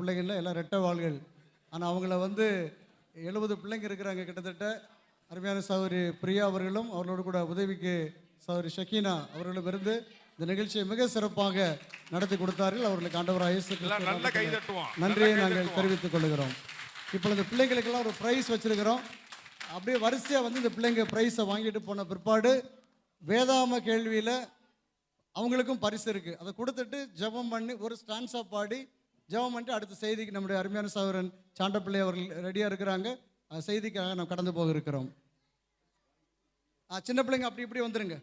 பிள்ளைங்கள்ல எல்லாம் ரெட்டை வாள்கள். ஆனால் அவங்கள வந்து எழுபது பிள்ளைங்க இருக்கிறாங்க கிட்டத்தட்ட. அருமையான சகோதரி பிரியா அவர்களும் அவர்களோடு கூட உதவிக்கு சகோதரி ஷக்கீனா அவர்களும் இருந்து இந்த நிகழ்ச்சியை மிக சிறப்பாக நடத்தி கொடுத்தார்கள். அவர்களுக்கு தட்டுவோம் நன்றியை நாங்கள் தெரிவித்துக் கொள்கிறோம். இப்பொழுது பிள்ளைங்களுக்கெல்லாம் ஒரு ப்ரைஸ் வச்சிருக்கிறோம். அப்படியே வரிசையாக வந்து இந்த பிள்ளைங்க ப்ரைஸை வாங்கிட்டு போன பிற்பாடு வேதாம கேள்வியில் அவங்களுக்கும் பரிசு இருக்குது அதை கொடுத்துட்டு ஜெபம் பண்ணி ஒரு ஸ்டான்ஸாக பாடி ஜெபம் பண்ணிட்டு அடுத்த செய்திக்கு நம்முடைய அருமையான சகோதரன் சாண்டப்பிள்ளை அவர்கள் ரெடியாக இருக்கிறாங்க. அந்த செய்திக்காக நம்ம கடந்து போக இருக்கிறோம். ஆ, சின்ன பிள்ளைங்க அப்படி இப்படி வந்துருங்க.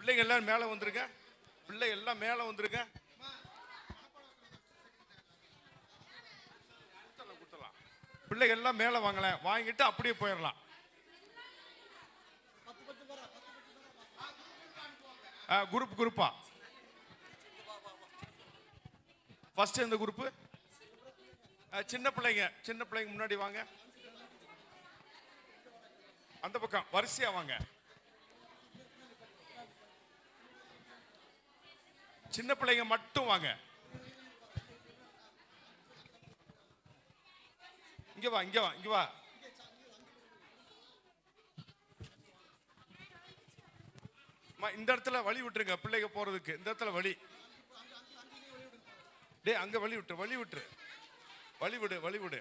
பிள்ளைங்க எல்லாம் மேலே வந்துருங்க. பிள்ளை எல்லாம் மேலே வந்துருங்க. பிள்ளைகள்லாம் எல்லாம் மேலே வாங்கலாம் வாங்கிட்டு அப்படியே போயிடலாம். குரூப் குரூப்பா ஃபர்ஸ்ட் எந்த குரூப்பு சின்ன பிள்ளைங்க. சின்ன பிள்ளைங்க முன்னாடி வாங்க. அந்த பக்கம் வரிசையா வாங்க. சின்ன பிள்ளைங்க மட்டும் வாங்க. இங்க வா இங்க வா இங்க வா. இந்த இடத்துல வழி விட்டுருங்க பிள்ளைங்க போறதுக்கு. இந்த இடத்துல வழி. டேய் அங்க வழி விட்டு வழி விட்டு வழி விடு வழி விடு.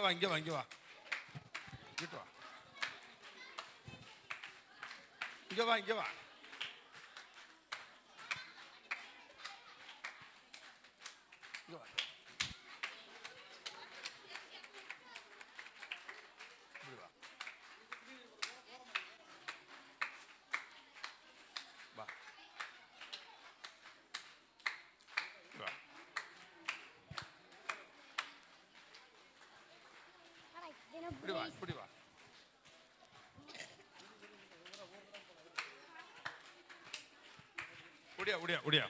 இங்கே வா இங்கே வா இங்கே வா. இங்கிட்டு வா. இங்கே வா இங்க வா. இப்படி வா இப்படி வா. ஒடியா ஒடியா ஒடியா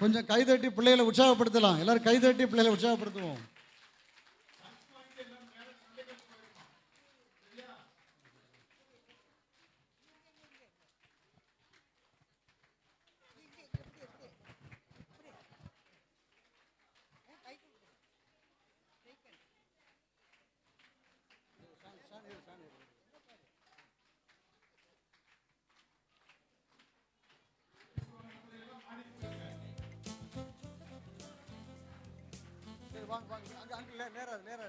கொஞ்சம் கைதட்டி பிள்ளைகளை உற்சாகப்படுத்தலாம். எல்லாரும் கைதட்டி பிள்ளைகளை உற்சாகப்படுத்துவோம். வாங்க வாங்க. அங்க அங்க நேரா நேரா நேரா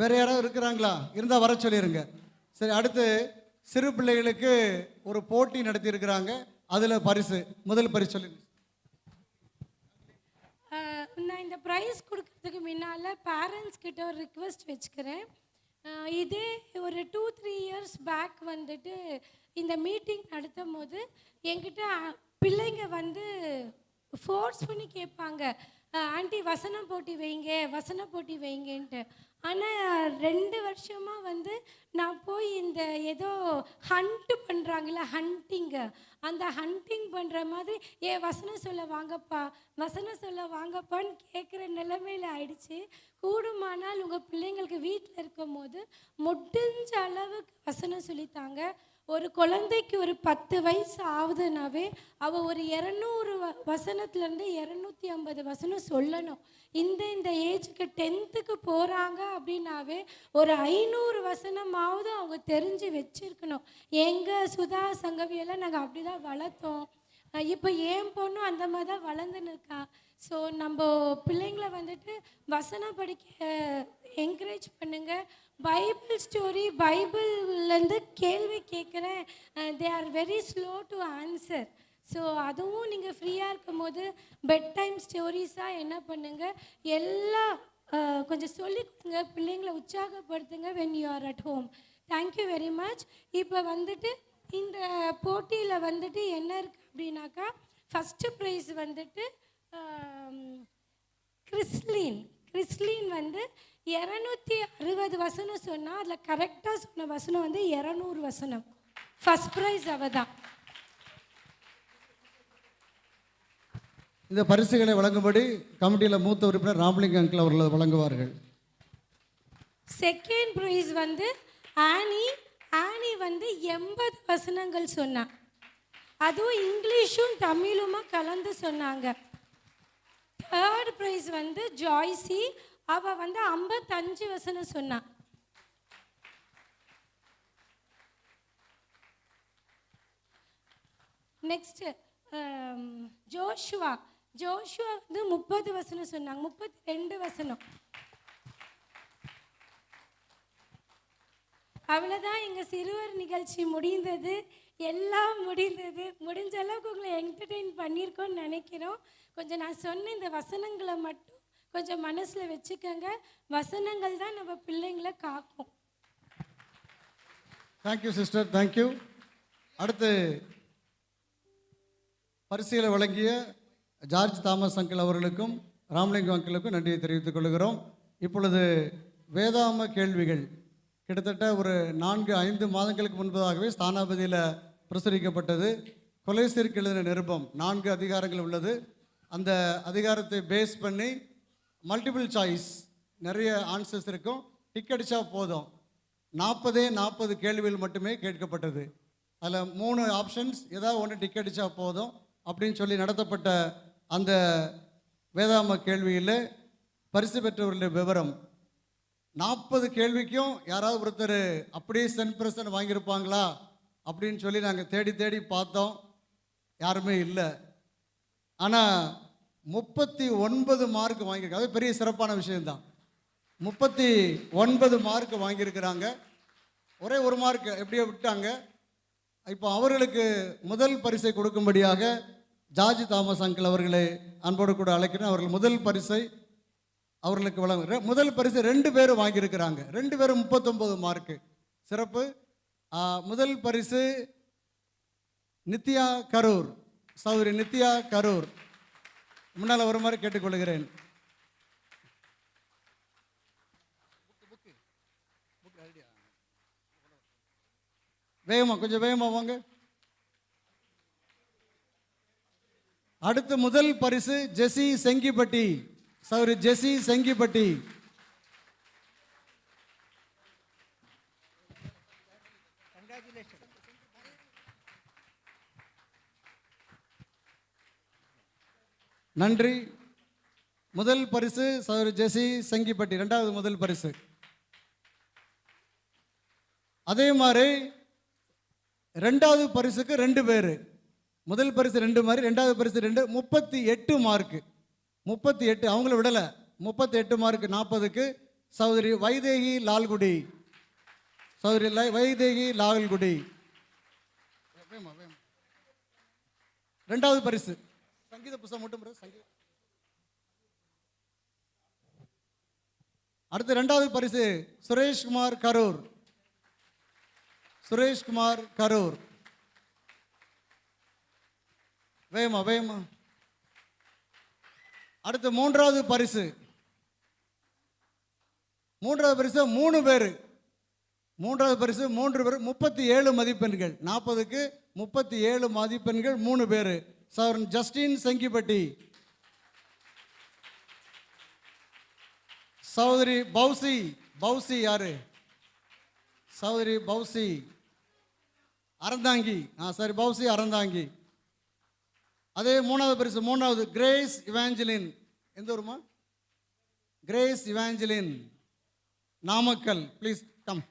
வேற யாராவது இருக்கிறாங்களா? இருந்தால் வர சொல்லிடுங்க சரி அடுத்து சிறு பிள்ளைகளுக்கு ஒரு போட்டி நடத்தியிருக்கிறாங்க. அதில் பரிசு முதல் பரிசு சொல்லிடுங்க நான் இந்த ப்ரைஸ் கொடுக்கறதுக்கு முன்னால் பேரண்ட்ஸ் கிட்ட ஒரு ரிக்வெஸ்ட் வச்சுக்கிறேன். இதே ஒரு டூ த்ரீ இயர்ஸ் பேக் வந்துட்டு இந்த மீட்டிங் நடத்தும் போது என்கிட்ட பிள்ளைங்க வந்து ஃபோர்ஸ் பண்ணி கேட்பாங்க. ஆண்டி வசனம் போட்டி வைங்க வசன போட்டி வைங்கன்ட்டு. ஆனால் ரெண்டு வருஷமாக வந்து நான் போய் இந்த ஏதோ ஹண்ட்டு பண்ணுறாங்களே ஹண்டிங்கு அந்த ஹண்டிங் பண்ணுற மாதிரி ஏ வசனம் சொல்ல வாங்கப்பா வசனம் சொல்ல வாங்கப்பான்னு கேட்குற நிலைமையில் ஆயிடுச்சு. கூடுமானால் உங்கள் பிள்ளைங்களுக்கு வீட்டில் இருக்கும் போது முடிஞ்ச அளவுக்கு வசனம் சொல்லித்தாங்க. ஒரு குழந்தைக்கு ஒரு பத்து வயசு ஆகுதுனாவே அவள் ஒரு இரநூறு வ வசனத்துலேருந்து இரநூத்தி ஐம்பது வசனம் சொல்லணும். இந்த இந்த ஏஜுக்கு டென்த்துக்கு போகிறாங்க அப்படின்னாவே ஒரு ஐநூறு வசனமாவது அவங்க தெரிஞ்சு வச்சுருக்கணும். எங்கள் சுதா சங்கவியெல்லாம் நாங்கள் அப்படி தான் வளர்த்தோம். இப்போ என் பொண்ணும் அந்த மாதிரி தான் வளர்ந்துன்னு இருக்கா. ஸோ நம்ம பிள்ளைங்களை வந்துட்டு வசனம் படிக்க என்கரேஜ் பண்ணுங்க. பைபிள் ஸ்டோரி பைபிள்லேருந்து கேள்வி கேட்குறேன். They are very slow to answer so அதுவும் நீங்கள் ஃப்ரீயாக இருக்கும் போது பெட் டைம் ஸ்டோரிஸாக என்ன பண்ணுங்கள் எல்லாம் கொஞ்சம் சொல்லிக் கொடுங்க. பிள்ளைங்களை உற்சாகப்படுத்துங்க when you are at home thank you very much இப்போ வந்துட்டு இந்த போட்டியில் வந்துட்டு என்ன இருக்குது அப்படின்னாக்கா ஃபஸ்ட்டு ப்ரைஸ் வந்துட்டு கிறிஸ்லின் கிறிஸ்லின் வந்து இரநூத்தி அறுபது வசனம் சொன்னால் அதில் கரெக்டாக சொன்ன வசனம் வந்து இரநூறு வசனம். ஃபஸ்ட் ப்ரைஸ் அவ தான் இந்த பரிசுகளை வழங்கும்படி கமிட்டியில் மூத்த உறுப்பினர் ராமலிங்க அங்கிள் அவர்கள் வழங்குவார்கள். செகண்ட் ப்ரைஸ் வந்து ஆனி. ஆனி வந்து எண்பது வசனங்கள் சொன்னா. அதுவும் இங்கிலீஷும் தமிழுமா கலந்து சொன்னாங்க. தேர்ட் ப்ரைஸ் வந்து ஜாய்ஸி அவ வந்து ஐம்பத்தஞ்சு வசனம் சொன்னான் நெக்ஸ்ட் ஜோஷுவா ஜோஷுவா வந்து முப்பது வசனம் சொன்னாங்க. முப்பத்தி ரெண்டு வசனம். அவ்வளோதான் எங்கள் சிறுவர் நிகழ்ச்சி முடிந்தது. எல்லாம் முடிந்தது. முடிஞ்ச அளவுக்கு உங்களை என்டர்டெயின் பண்ணியிருக்கோன்னு நினைக்கிறோம். கொஞ்சம் நான் சொன்ன இந்த வசனங்களை மட்டும் கொஞ்சம் மனசில் வச்சுக்கோங்க. வசனங்கள் தான் நம்ம பிள்ளைங்களை காக்கும். தேங்க்யூ சிஸ்டர் தேங்க்யூ அடுத்து பரிசுகளை வழங்கிய ஜார்ஜ் தாமஸ் அங்கிள் அவர்களுக்கும் ராமலிங்கம் அங்கிளுக்கும் நன்றியை தெரிவித்துக் கொள்கிறோம். இப்பொழுது வேதாம கேள்விகள். கிட்டத்தட்ட ஒரு நான்கு ஐந்து மாதங்களுக்கு முன்பதாகவே ஸ்தானாபதியில் பிரசுரிக்கப்பட்டது. கொலைசிற்கு எழுதின நிருபம் நான்கு அதிகாரங்கள் உள்ளது. அந்த அதிகாரத்தை பேஸ் பண்ணி மல்டிபிள் சாய்ஸ் நிறைய ஆன்சர்ஸ் இருக்கும். டிக் அடிச்சா போதும். நாற்பதே நாற்பது கேள்விகள் மட்டுமே கேட்கப்பட்டது. அதில் மூணு ஆப்ஷன்ஸ் ஏதாவது ஒன்று டிக் அடிச்சா போதும் அப்படின்னு சொல்லி நடத்தப்பட்ட அந்த வேதாம கேள்வியில் பரிசு பெற்றவர்களுடைய விவரம். நாற்பது கேள்விக்கும் யாராவது ஒருத்தர் அப்படியே சென் பிரசன் வாங்கியிருப்பாங்களா? அப்படின்னு சொல்லி நாங்கள் தேடி தேடி பார்த்தோம். யாருமே இல்லை. ஆனால் முப்பத்தி ஒன்பது மார்க் வாங்கியிருக்காங்க. அது பெரிய சிறப்பான விஷயம்தான். முப்பத்தி ஒன்பது மார்க் வாங்கியிருக்கிறாங்க. ஒரே ஒரு மார்க் எப்படியோ விட்டாங்க. இப்போ அவர்களுக்கு முதல் பரிசை கொடுக்கும்படியாக ஜார்ஜ் தாமஸ் அங்கிள் அவர்களை அன்போடு கூட அழைக்கிறேன். அவர்கள் முதல் பரிசை அவர்களுக்கு வழங்க முதல் பரிசு ரெண்டு பேரும் வாங்கியிருக்கிறாங்க. ரெண்டு பேரும் முப்பத்தொம்பது மார்க்கு. சிறப்பு. முதல் பரிசு நித்யா கரூர். சௌரி நித்யா கரூர். முன்னால் வருமாறு கேட்டுக்கொள்கிறேன். வேகமா கொஞ்சம் வேகமா வாங்க. அடுத்து முதல் பரிசு ஜெசி செங்கிப்பட்டி. சௌரி ஜெசி செங்கிப்பட்டி. நன்றி. முதல் பரிசு சௌரி ஜெசி செங்கிப்பட்டி ரெண்டாவது முதல் பரிசு. அதே மாதிரி ரெண்டாவது பரிசுக்கு ரெண்டு பேர். முதல் பரிசு ரெண்டு மாதிரி ரெண்டாவது பரிசு ரெண்டு முப்பத்தி எட்டு மார்க்கு முப்பத்தி எட்டு அவங்கள விடலை. முப்பத்தி எட்டு மார்க்கு நாற்பதுக்கு சௌதரி வைதேகி லால்குடி. சௌதரி லை- வைதேகி லால்குடி. ரெண்டாவது பரிசு. சங்கீத புஸ்தகம் மட்டும் அடுத்து ரெண்டாவது பரிசு சுரேஷ்குமார் கரூர். சுரேஷ்குமார் கரூர். வேமா வேமா. அடுத்து மூன்றாவது பரிசு. மூன்றாவது பரிசு மூணு பேர். மூன்றாவது பரிசு மூன்று பேர் முப்பத்தி ஏழு மதிப்பெண்கள். நாற்பதுக்கு முப்பத்தி ஏழு மதிப்பெண்கள் மூணு பேர். சார் ஜஸ்டின் செங்கிப்பட்டி சௌதரி பௌசி பௌசி யாரு? சௌதரி பௌசி அறந்தாங்கி. ஆ சரி பௌசி அறந்தாங்கி. அதே மூணாவது பரிசு மூணாவது கிரேஸ் இவாஞ்சலின் எந்த ஊருமா Grace Evangeline Namakkal. Please come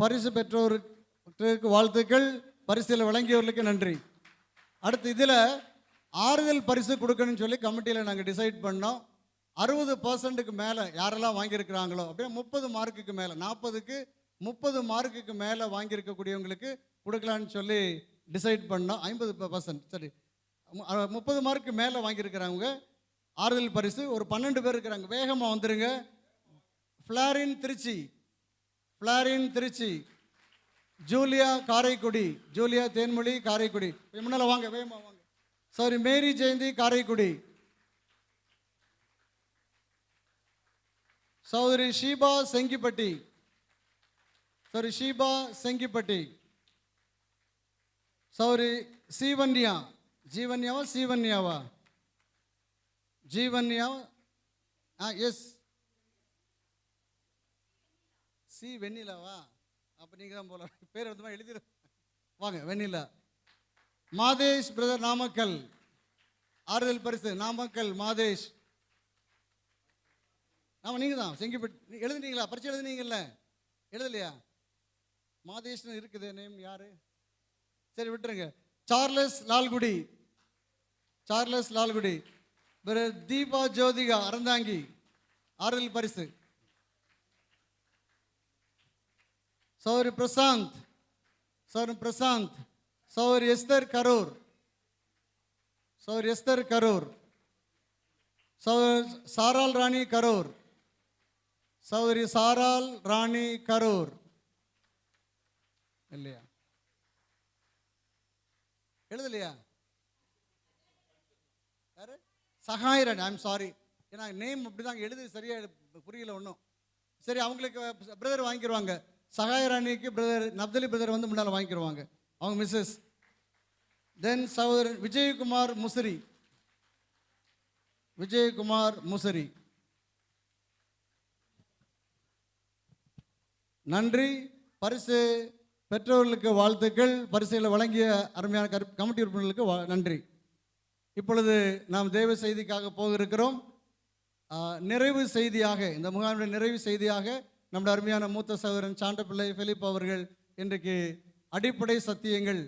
பரிசு பெற்றோருக்கு வாழ்த்துக்கள் பரிசில் வழங்கியவர்களுக்கு நன்றி. அடுத்து இதில் ஆறுதல் பரிசு கொடுக்கணும்னு சொல்லி கமிட்டியில் நாங்கள் டிசைட் பண்ணோம். அறுபது பர்சன்ட்டுக்கு மேலே யாரெல்லாம் வாங்கியிருக்கிறாங்களோ அப்படியே முப்பது மார்க்குக்கு மேலே நாற்பதுக்கு முப்பது மார்க்குக்கு மேலே வாங்கியிருக்கக்கூடியவங்களுக்கு கொடுக்கலான்னு சொல்லி டிசைட் பண்ணோம். ஐம்பது பர்சன்ட் சரி. முப்பது மார்க்கு மேலே வாங்கியிருக்கிறவங்க ஆறுதல் பரிசு. ஒரு பன்னெண்டு பேர் இருக்கிறாங்க. வேகமாக வந்துடுங்க Florin Trichy. Florin Trichy Julia Karaikudi Julia Thenmozhi Karaikudi. முன்னால் வாங்க வேகமா வாங்க. Sorry Mary Jayanthi Karaikudi. Chowdary Sheeba Sengipatti. Sorry Sheeba Sengipatti. Sowri Sivanya. ஜீவன்யாவா சீவன்யாவா? ஜீவன்யா ஆ எஸ் சி வெண்ணிலாவா அப்போ நீங்கள் தான் போகலாம் பேர் வந்து எழுதிடு வாங்க வெண்ணிலா. மாதேஷ் பிரதர் நாமக்கல். ஆறுதல் பரிசு நாமக்கல் மாதேஷ். ஆமாம் நீங்கள் தான் செங்கிப்பட்டு எழுதுனீங்களா? பரிச்சை எழுதுனீங்கல்ல? எழுதலையா? மாதேஷ்னு இருக்குது நேம் யார்? சரி விட்டுருங்க. சார்லஸ் லால்குடி. சார்லஸ் லால்குடி. பிறகு தீபா ஜோதிகா அறந்தாங்கி. ஆறுதல் பரிசு. Sowri Prasanth Sowri Prasanth Sowri Esther Karur Sowri Esther Karur Sowri Saral Rani Karur Sowri Saral Rani Karur. இல்லையா? எழுதலையா? யாரு? சகாயரன் ஐம் சாரி ஏன்னா நேம் அப்படிதான் எழுது சரியா எழு- புரியல ஒன்றும் சரி அவங்களுக்கு பிரதர் வாங்கிடுவாங்க சகாயராணிக்கு பிரதர் நப்தலி பிரதர் வந்து முன்னால் வாங்கிக்கிடுவாங்க அவங்க மிஸ்ஸஸ் தென் சகோதரன் விஜயகுமார் முசிறி. விஜயகுமார் முசிறி. நன்றி. பரிசு பெற்றோர்களுக்கு வாழ்த்துக்கள். பரிசுகளை வழங்கிய அருமையான கரு- கமிட்டி உறுப்பினர்களுக்கு நன்றி. இப்பொழுது நாம் தேவ செய்திக்காக போக இருக்கிறோம். நிறைவு செய்தியாக இந்த முகாமின் நிறைவு செய்தியாக நம்முடைய அருமையான மூத்த சகோதரன் சாண்டப்பிள்ளை பிலிப் அவர்கள் இன்றைக்கு அடிப்படை சத்தியங்கள்